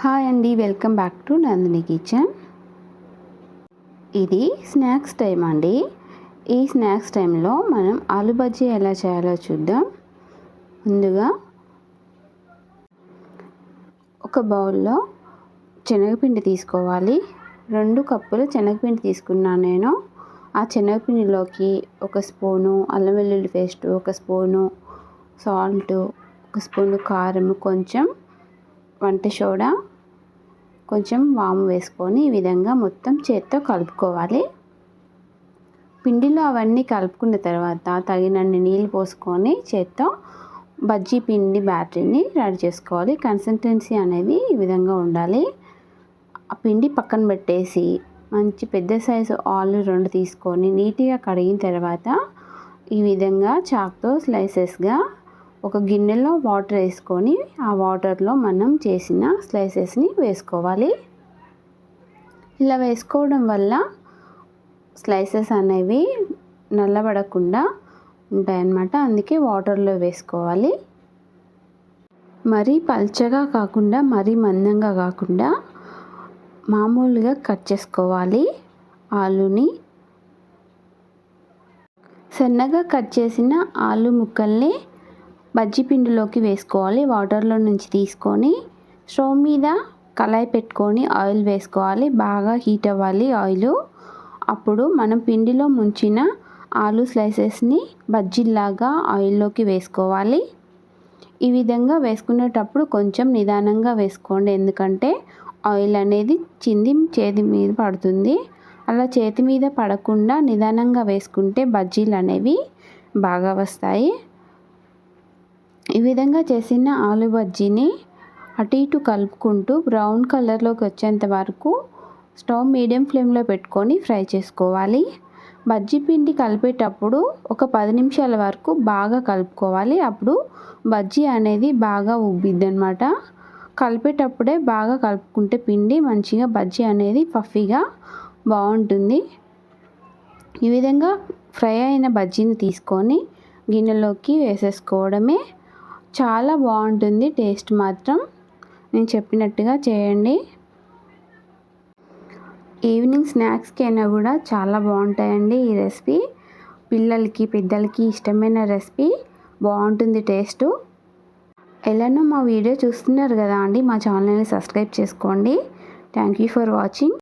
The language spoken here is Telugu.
హాయ్ అండి welcome back to Nandini kitchen. ఇది స్నాక్స్ టైం అండి. ఈ స్నాక్స్ టైంలో మనం ఆలు బజ్జీ ఎలా చేయాలో చూద్దాం. ముందుగా ఒక బౌల్లో శనగపిండి తీసుకోవాలి. రెండు కప్పులు శనగపిండి తీసుకున్నాను నేను. ఆ శనగపిండిలోకి ఒక స్పూను అల్లం వెల్లుల్లి పేస్ట్ ఒక స్పూను సాల్ట్ ఒక స్పూను కారం కొంచెం వంట సోడా కొంచెం వాము వేసుకొని ఈ విధంగా మొత్తం చేత్తో కలుపుకోవాలి. పిండిలో అవన్నీ కలుపుకున్న తర్వాత తగినన్ని నీళ్ళు పోసుకొని చేత్తో బజ్జీ పిండి బ్యాటరీని రెడీ చేసుకోవాలి. కన్సిస్టెన్సీ అనేది ఈ విధంగా ఉండాలి. ఆ పిండి పక్కన పెట్టేసి మంచి పెద్ద సైజు ఆలు రెండు తీసుకొని నీట్గా కడిగిన తర్వాత ఈ విధంగా చాక్తో స్లైసెస్గా ఒక గిన్నెలో వాటర్ వేసుకొని ఆ వాటర్లో మనం చేసిన స్లైసెస్ని వేసుకోవాలి. ఇలా వేసుకోవడం వల్ల స్లైసెస్ అనేవి నల్లబడకుండా ఉంటాయన్నమాట. అందుకే వాటర్లో వేసుకోవాలి. మరీ పల్చగా కాకుండా మరీ మందంగా కాకుండా మామూలుగా కట్ చేసుకోవాలి ఆలుని. సన్నగా కట్ చేసిన ఆలు ముక్కల్ని బజ్జీ పిండిలోకి వేసుకోవాలి. వాటర్లో నుంచి తీసుకొని స్టవ్ మీద కళాయి పెట్టుకొని ఆయిల్ వేసుకోవాలి. బాగా హీట్ అవ్వాలి ఆయిల్. అప్పుడు మనం పిండిలో ముంచిన ఆలు స్లైసెస్ని బజ్జీలాగా ఆయిల్లోకి వేసుకోవాలి. ఈ విధంగా వేసుకునేటప్పుడు కొంచెం నిదానంగా వేసుకోండి. ఎందుకంటే ఆయిల్ అనేది చింది చేతి మీద పడుతుంది. అలా చేతి మీద పడకుండా నిదానంగా వేసుకుంటే బజ్జీలు అనేవి బాగా వస్తాయి. ఈ విధంగా చేసిన ఆలు బజ్జీని అటు ఇటు కలుపుకుంటూ బ్రౌన్ కలర్లోకి వచ్చేంత వరకు స్టవ్ మీడియం ఫ్లేమ్లో పెట్టుకొని ఫ్రై చేసుకోవాలి. బజ్జీ పిండి కలిపేటప్పుడు ఒక పది నిమిషాల వరకు బాగా కలుపుకోవాలి. అప్పుడు బజ్జీ అనేది బాగా ఉబ్బిద్ది అనమాట కలిపేటప్పుడే బాగా కలుపుకుంటే పిండి మంచిగా బజ్జీ అనేది పఫీగా బాగుంటుంది. ఈ విధంగా ఫ్రై అయిన బజ్జీని తీసుకొని గిన్నెలోకి వేసేసుకోవడమే చాలా బాగుంటుంది టేస్ట్ మాత్రం. నేను చెప్పినట్టుగా చేయండి. ఈవినింగ్ స్నాక్స్కి అయినా కూడా చాలా బాగుంటాయండి ఈ రెసిపీ. పిల్లలకి పెద్దలకి ఇష్టమైన రెసిపీ. బాగుంటుంది టేస్ట్. ఎలానో మా వీడియో చూస్తున్నారు కదా అండి మా ఛానల్ని సబ్స్క్రైబ్ చేసుకోండి. Thank you for watching.